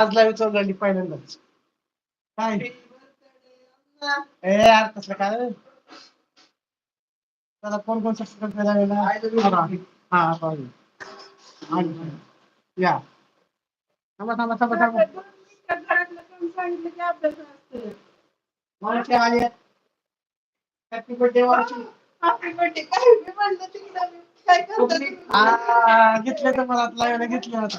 आज लाईव्ह चालू झाली पहिल्यांदाच. काय? ए यार कसलं काय? त्याला कोण कोण सबस्क्राईब करायला हा आणि- या. थांबा थांबा थांबा थांबा. आली? हॅपी बर्थडे घेतलं तर मला लाईव्ह घेतलं होता.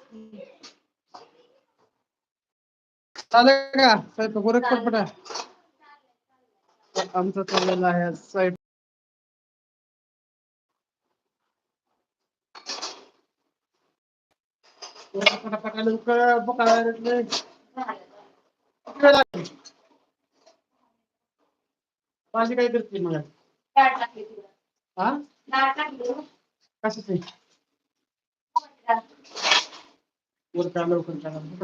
चालेल का? स्वयंपाक उरक पटपटा. आमचं चाललेलं आहे स्वयंपाक. पटापटा लवकर पकायला लागले. किती वेळ लागेल? भाजी काय करते मग? हा? कशाची? लवकर करा भूक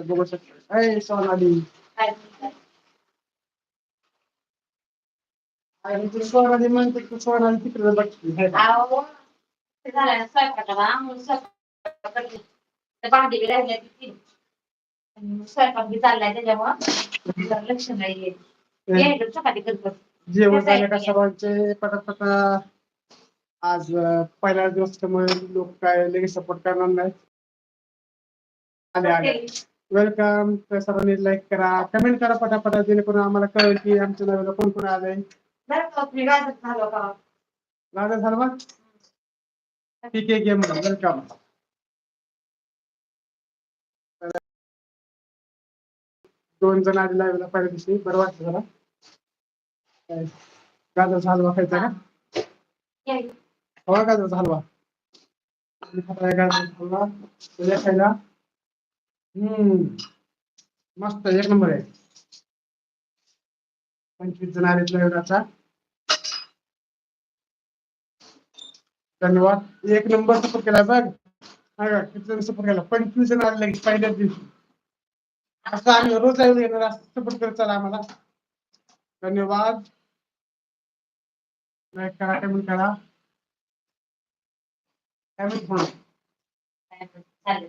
तर बघू शकता. अय सोनाली आणि ती सोनाली म्हणते की सोनाली तिकडे बघते हे बघ. भांडी बी राहिल्या किती स्वयंपाक बी चाललाय त्याच्यामुळं. लक्ष नाही येत. यायला चपाती करतात जेवण झालं का सर्वांचे पटापटा. आज पहिला दिवस त्यामुळे लोक काय लगेच सपोर्ट करणार नाही आले आले. वेलकम सर्वांनी लाईक करा कमेंट करा पटापटा जेणेकरून आम्हाला कळेल की आमच्या नवीन कोण कोण आलंय झालं मग ठीक आहे गेम वेलकम दोन जण आले लाईव्हला पहिल्या दिवशी बरं वाटतं जरा. काय, गाजर हलवा खायचा का. हवा गाजर हलवा मी खाताय गाजर हलवा खायला? हम्म. मस्त एक नंबर आहे. पंचवीस जण आले लग्नाचा धन्यवाद. एक नंबर सपोर्ट केला बघ. हा का, किती जण सपोर्ट केला? पंचवीस जण आले लगेच पहिल्याच दिवशी. असं आम्ही रोज लाईव्ह येणार असं सपोर्ट करत चला आम्हाला. धन्यवाद. लाईक करा कमेंट करा. कमेंट म्हणून चालेल.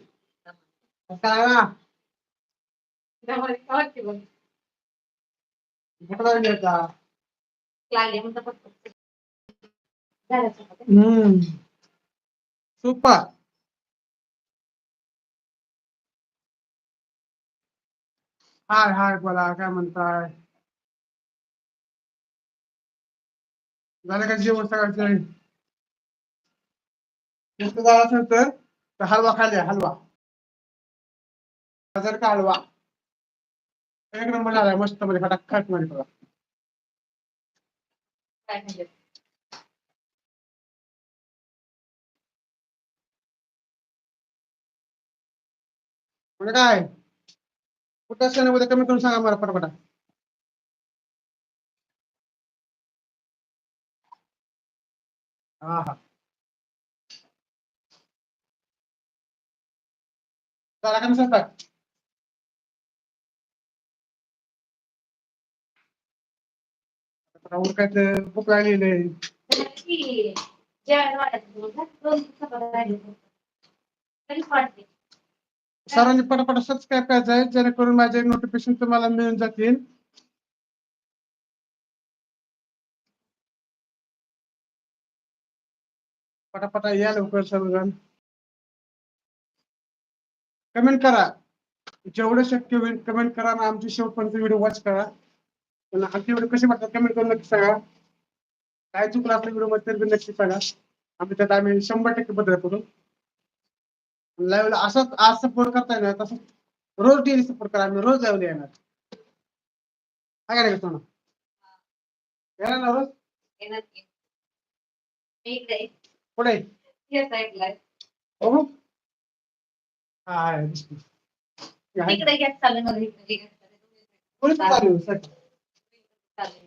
करा त्यामुळे काय वाटते बघ. भूक लागली आता लागले म्हणतात फक्त. झालं चपाती. हम्म सुपर हाय हाय बोला काय म्हणताय झालं का जेवण सगळ्यांचं नुसतं झालं असेल तर तर हलवा खाली आहे, हलवा गाजर का हलवा एक नंबर झालाय मस्त मध्ये खटाखटमध्ये बघा म्हणजे? काय? कुठं असं उद्या कमी करून सांगा मला पटापटा. हा हा. झाला का राहुल काय तर भूक लागलेली आहे. की जेवायला वाटायचं तुला दोन राहिल्या. तरीच वाटते सर्वांनी पटापट सबस्क्राईब करायचं आहे जेणेकरून माझे नोटिफिकेशन तुम्हाला मिळून जातील. पटापटा या लवकर सर्वजण. कमेंट करा. जेवढं शक्य होईल कमेंट करा आणि आमची शेवटपर्यंत व्हिडिओ वॉच करा. आणि आमचे व्हिडिओ कसे वाटतात कमेंट करून नक्की सांगा काय चुकलं आपल्या व्हिडिओमध्ये तरी नक्की सांगा आम्ही त्यात आम्ही शंभर टक्के बदल करू लाईव्हला असंच आज सपोर्ट करताय ना तसंच रोज डेली सपोर्ट करा आम्ही रोज लाईव्हला येणार काय करायचं सोना येणार ना रोज येणार. पुढे. बघू हा. कोणी चालू? सर. चालू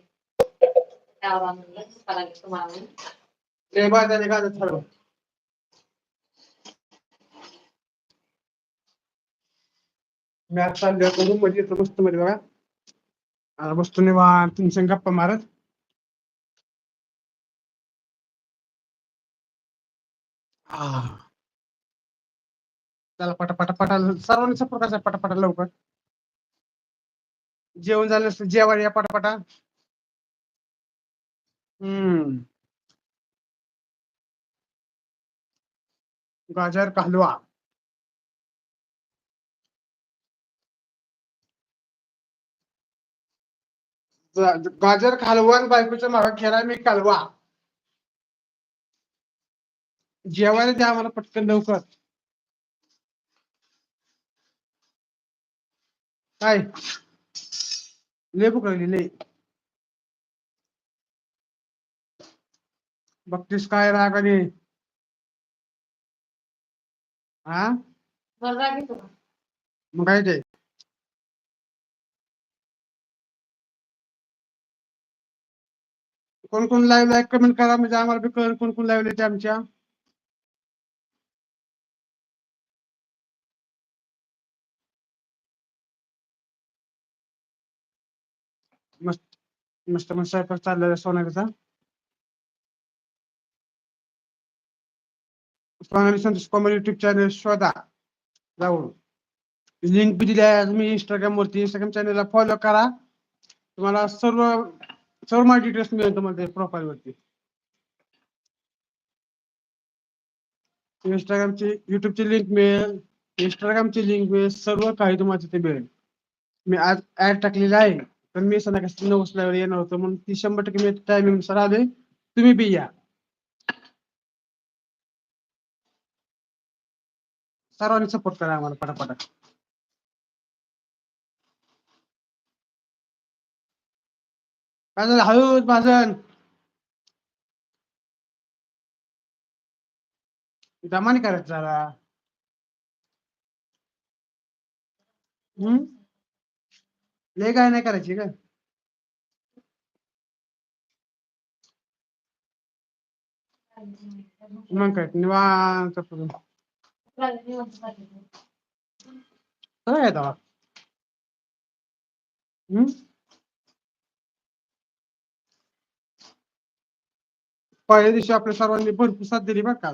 ते बघा, त्याने मी आता मध्ये येतो वस्तू मध्ये बघा आता वस्तू निवांत तुमच्या गप्पा मारत चला पटापटा पटा सर्वांनी सपोर्ट करायचा पटापटा लवकर. जेवण झालं असतं जेवा या पटापटा. हम्म. गाजर कालवा. गाजर का हलवा आणि बायकोच्या मागे खेळा मी कालवा. जेवायला द्या मला पटकन लवकर. काय? लय बघतीस काय रागाने हा बरं राग येतो का? मग काय ते। कोण कोण लाईव्ह लाईक कमेंट करा म्हणजे आम्हाला बी कळेल कोण कोण लाईव्ह येते आमच्या मस्त मस्त मस्त स्वयंपाक चाललेला सोनालीचा. सोनाली युट्यूब शोधा. लिंक बी इंस्टाग्राम इंस्टाग्राम चॅनलला फॉलो करा. तुम्हाला सर्व सर्व माहिती डिटेल्स मिळेल तुम्हाला प्रोफाईल वरती. इंस्टाग्रामची युट्यूबची लिंक मिळेल. इंस्टाग्रामची लिंक मिळेल. सर्व काही तुम्हाला तिथे आज ऍड टाकलेली आहे. तर मी संध्याकाळी नऊ वाजता येणार होतो म्हणून ती शंभर टक्के मी टायमिंग नुसार आले तुम्ही बी या सर्वांनी सपोर्ट करा आम्हाला पटापटा काय झालं हळूच भाजन दमाने करायचं जरा हम्म लय काय नाही करायची का मग काय निवांत तेव्हा? हम्म? पहिल्या दिवशी आपल्या सर्वांनी भरपूर साथ दिली बरं का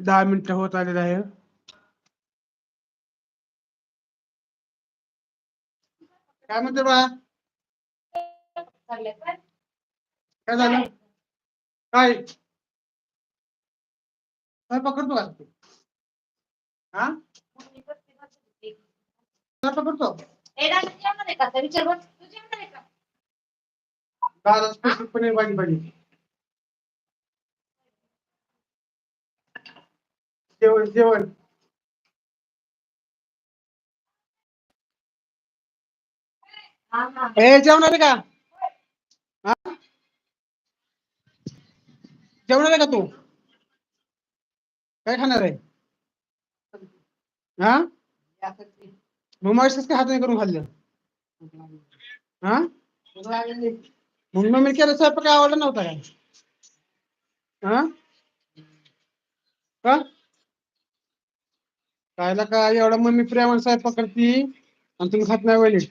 दहा मिनट होत आलेलं आहे. काय म्हणते बा? झालं? काय? काय पकडतो का तू? पकडतो? दादा स्पेशल पनीर भाजी पाहिजे हा हा ए जेवणार का हा? जेवणार आहे का तू काय खाणार आहे हा मग काय हाताने करून खाल्लं हा मग मम्मी केलं स्वयंपाक आवडला नव्हता काय हा का कायला काय एवढा मम्मी प्रेमाने स्वयंपाक करती आणि तुम्ही खात नाही वैली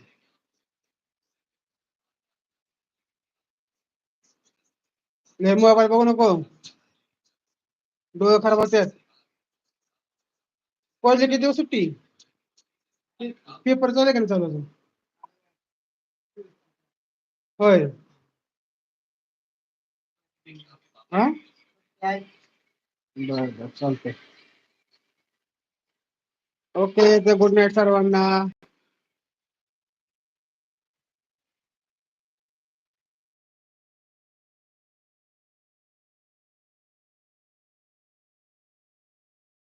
लय मोबाईल बघू नको. डोळे खराब होतात कॉलेज किती दिवस सुट्टी? पेपर चालू आहे का चालू अजून? होय. हा? बर बर चालतंय. ओके तर गुड नाईट सर्वांना.